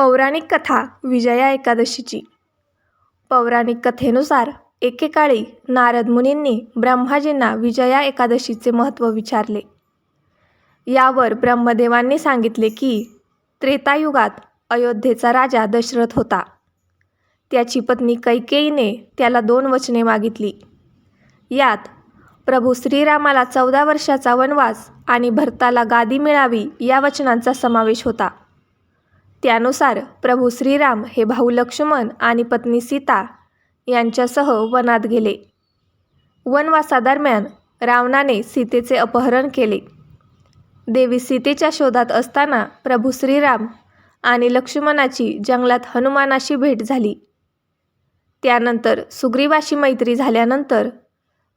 पौराणिक कथा विजया एकादशीची. पौराणिक कथेनुसार एकेकाळी नारद मुनींनी ब्रह्माजींना विजया एकादशीचे महत्त्व विचारले. यावर ब्रह्मदेवांनी सांगितले की त्रेतायुगात अयोध्येचा राजा दशरथ होता. त्याची पत्नी कैकेयीने त्याला दोन वचने मागितली. यात प्रभू श्रीरामाला चौदा वर्षाचा वनवास आणि भरताला गादी मिळावी या वचनांचा समावेश होता. त्यानुसार प्रभू श्रीराम हे भाऊ लक्ष्मण आणि पत्नी सीता यांच्यासह वनात गेले. वनवासादरम्यान रावणाने सीतेचे अपहरण केले. देवी सीतेच्या शोधात असताना प्रभू श्रीराम आणि लक्ष्मणाची जंगलात हनुमानाशी भेट झाली. त्यानंतर सुग्रीवाशी मैत्री झाल्यानंतर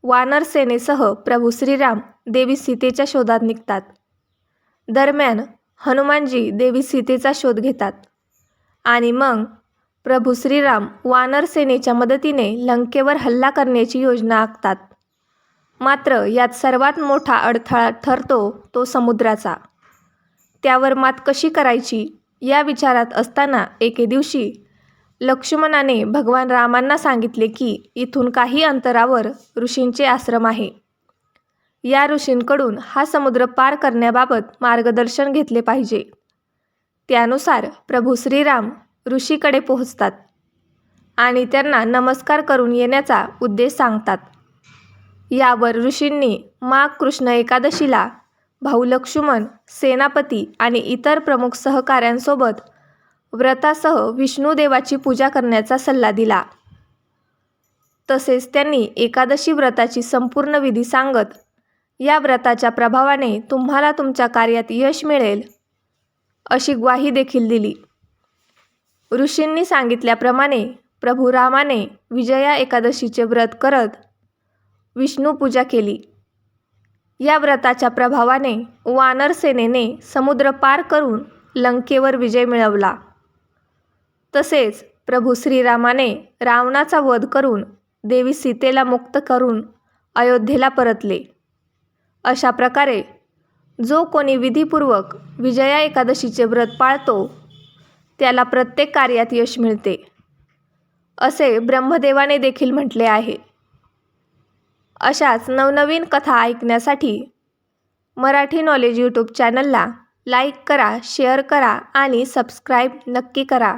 वानरसेनेसह प्रभू श्रीराम देवी सीतेच्या शोधात निघतात. दरम्यान हनुमानजी देवी सीतेचा शोध घेतात. आणि मग प्रभू श्रीराम वानर सेनेच्या मदतीने लंकेवर हल्ला करण्याची योजना आखतात. मात्र यात सर्वात मोठा अडथळा ठरतो तो समुद्राचा. त्यावर मात कशी करायची या विचारात असताना एके दिवशी लक्ष्मणाने भगवान रामांना सांगितले की इथून काही अंतरावर ऋषींचे आश्रम आहे. या ऋषींकडून हा समुद्र पार करण्याबाबत मार्गदर्शन घेतले पाहिजे. त्यानुसार प्रभू श्रीराम ऋषीकडे पोहोचतात आणि त्यांना नमस्कार करून येण्याचा उद्देश सांगतात. यावर ऋषींनी माघ कृष्ण एकादशीला भाऊ लक्ष्मण सेनापती आणि इतर प्रमुख सहकाऱ्यांसोबत व्रतासह विष्णुदेवाची पूजा करण्याचा सल्ला दिला. तसेच त्यांनी एकादशी व्रताची संपूर्ण विधी सांगत या व्रताच्या प्रभावाने तुम्हाला तुमच्या कार्यात यश मिळेल अशी ग्वाही देखील दिली. ऋषींनी सांगितल्याप्रमाणे प्रभू रामाने विजया एकादशीचे व्रत करत विष्णुपूजा केली. या व्रताच्या प्रभावाने वानर सेनेने समुद्र पार करून लंकेवर विजय मिळवला. तसेच प्रभू श्रीरामाने रावणाचा वध करून देवी सीतेला मुक्त करून अयोध्येला परतले. अशा प्रकारे जो कोणी विधीपूर्वक विजया एकादशीचे व्रत पाळतो त्याला प्रत्येक कार्यात यश मिळते असे ब्रह्मदेवाने देखील म्हटले आहे. अशाच नवनवीन कथा ऐकण्यासाठी मराठी नॉलेज यूट्यूब चॅनलला लाईक करा शेअर करा आणि सबस्क्राईब नक्की करा.